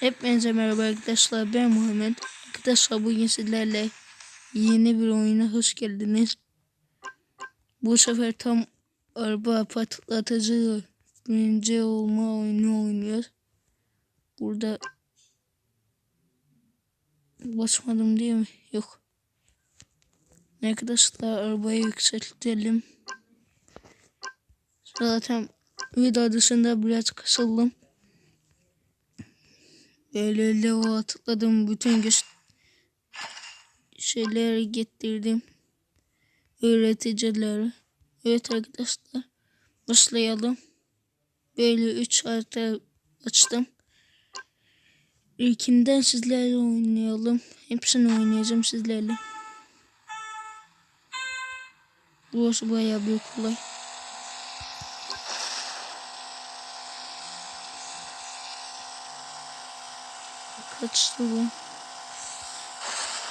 Hepinize merhaba arkadaşlar ben Muhammed. Arkadaşlar bugün sizlerle yeni bir oyuna hoş geldiniz. Bu sefer tam araba patlatıcı birinci olma oyunu oynuyoruz. Burada basmadım değil mi? Yok. Arkadaşlar arabayı yükseltelim. Zaten video dışında biraz kısıldım. Böyle atladım. Bütün şeyleri getirdim. Öğreticileri. Evet arkadaşlar. Başlayalım. Böyle 3 harita açtım. İlkinden sizlerle oynayalım. Hepsini oynayacağım sizlerle. Burası bayağı bir kolay. Kaçtı bu?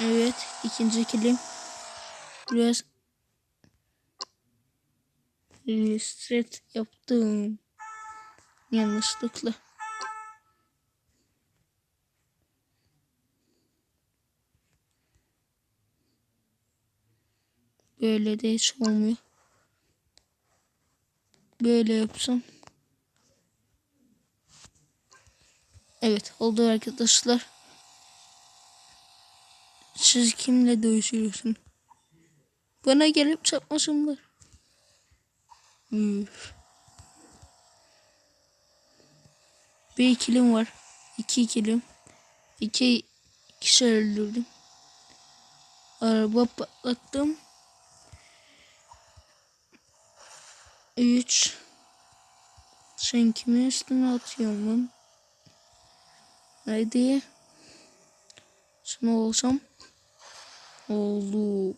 Evet. ikinci kilim. Biraz reset yaptım. Yanlışlıkla. Böyle de hiç olmuyor. Böyle yapsam. Evet oldu arkadaşlar. Siz kimle dövüşüyorsun? Bana gelip çarpmasınlar. Üf. Bir ikilim var. İki ikilim. İki kişi öldürdüm. Araba patlattım. Üç. Sen kimin üstüne atıyorsun? Haydi. Şunu olsam. Oldu.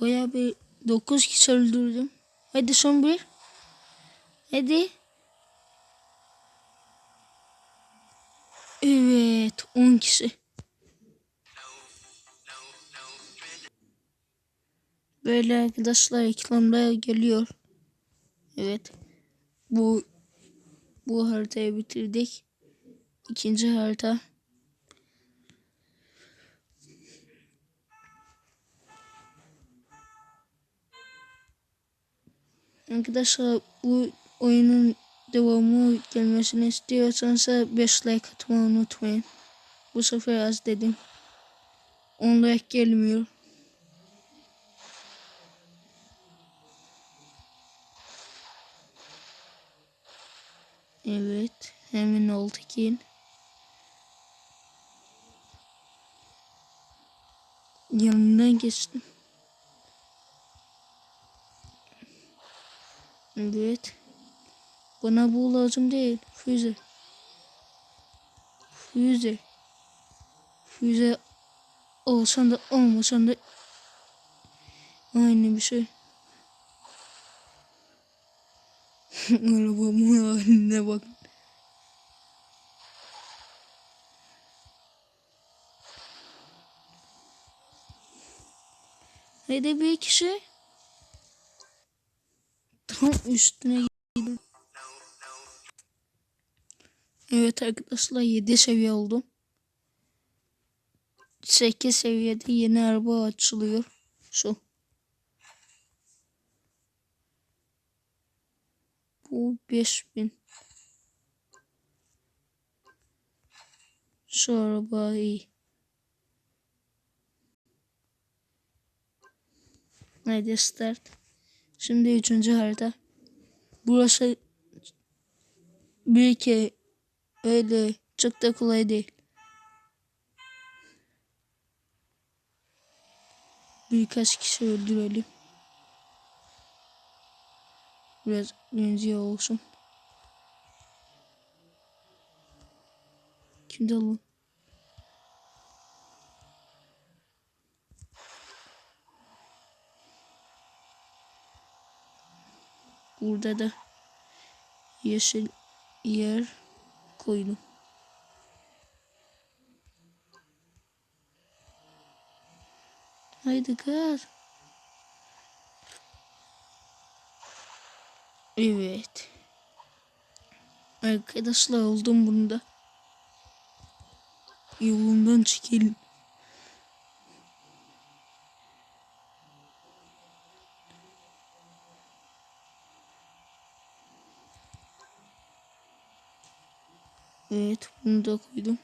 Baya bir 9 kişi öldürdüm. Hadi son bir. Hadi. Evet 10 kişi. Böyle arkadaşlar ekranlara geliyor. Evet. Bu bu haritayı bitirdik. İkinci harita. Arkadaşlar bu oyunun devamı gelmesini istiyorsanız 5 like atmayı unutmayın. Bu sefer az dedim. 10 like gelmiyor. Evet. Hemen oldu ki. Yanından geçtim. Evet. Bana bu lazım değil. Füze. Füze. Füze olsan da olmasan da aynı bir şey. Arabamın haline bak. Haydi bir kişi. Tam üstüne gidelim. Evet arkadaşlar 7 seviye oldum. 8 seviyede yeni araba açılıyor. Şu. Bu 5000. Şu araba iyi. Haydi start. Şimdi üçüncü harita. Burası bir iki öyle çok da kolay değil. Birkaç kişi öldürelim. Biraz benziyor olsun. Kimde lan? Burada da yeşil yer koydum. Haydi kız. Evet. Arkadaşlar oldum bunda. Yolundan çekelim. Evet bunu da koydum.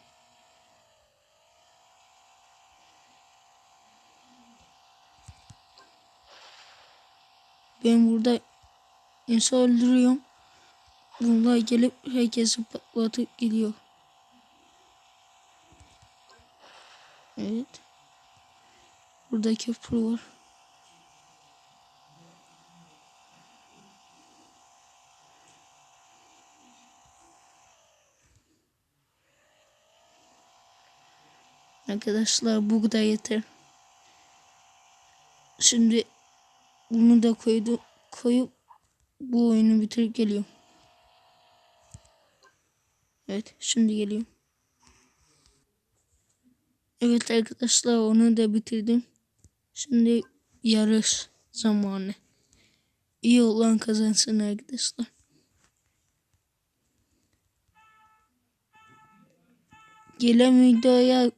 Ben burada insan öldürüyorum. Bunlar gelip herkesi patlatıp gidiyor. Evet. Burada köprü var. Arkadaşlar bu da yeter. Şimdi bunu da koydu, koyup bu oyunu bitirip geliyorum. Evet şimdi geliyorum. Evet arkadaşlar onu da bitirdim. Şimdi yarış zamanı. İyi olan kazansın arkadaşlar. Gelen videoya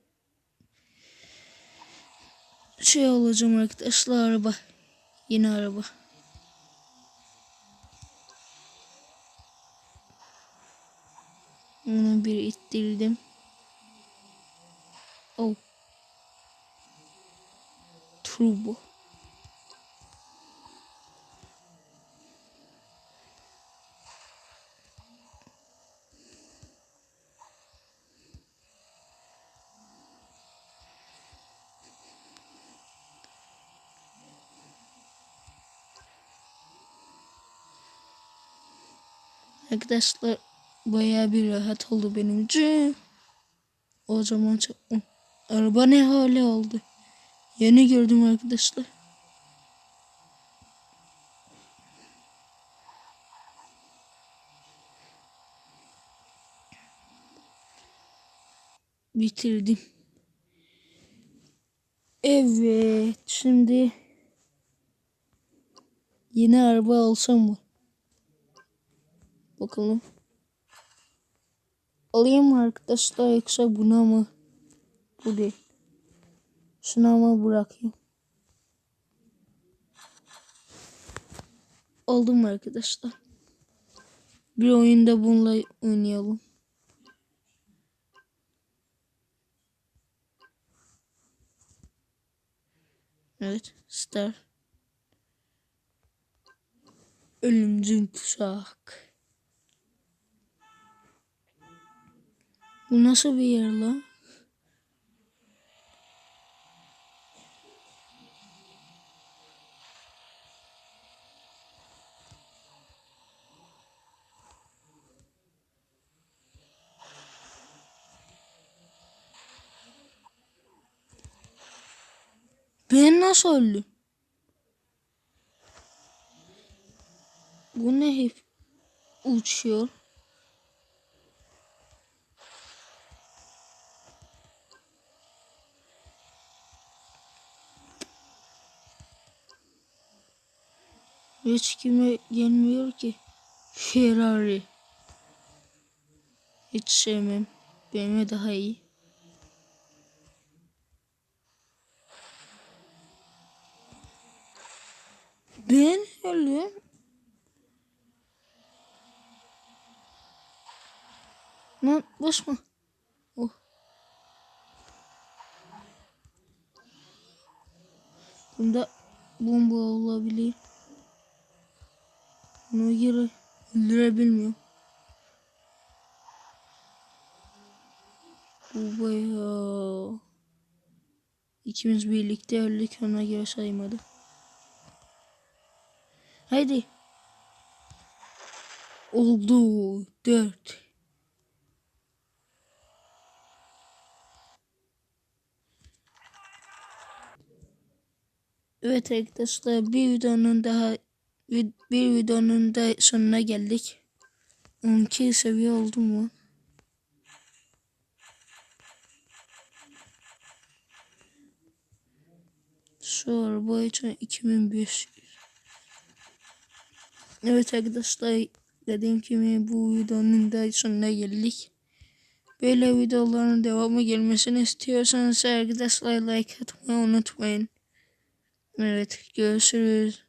şey olacağım arkadaşlar araba. Yine araba. Onu bir ittirdim. Oh. Turbo. Arkadaşlar bayağı bir rahat oldu benim için. O zaman. Araba ne hale oldu. Yeni gördüm arkadaşlar. Bitirdim. Evet şimdi yeni araba alsam mı? Bakalım. Alayım arkadaşlar yoksa buna mı? Bu değil. Şuna mı bırakayım? Aldım arkadaşlar? Bir oyunda bununla oynayalım. Evet, Star. Ölümcül tuzak. Bu nasıl bir yer lan? Ben nasıl öldüm? Bu ne hep uçuyor? Hiç kime gelmiyor ki. Ferrari. Hiç sevmem. BMW daha iyi. Ben öldüm. Lan basma. Oh. Bunda bomba olabilir. Bunu geri öldürebilmiyorum. Bu bayağı... İkimiz birlikte öldük ona göre saymadı. Haydi. Oldu. Dört. Evet arkadaşlar bir videonun daha bir videonun da sonuna geldik. 12 seviye oldu mu? Şu araba için 2500. Evet arkadaşlar dediğim gibi bu videonun da sonuna geldik. Böyle videoların devamı gelmesini istiyorsanız arkadaşlar like atmayı unutmayın. Evet görüşürüz.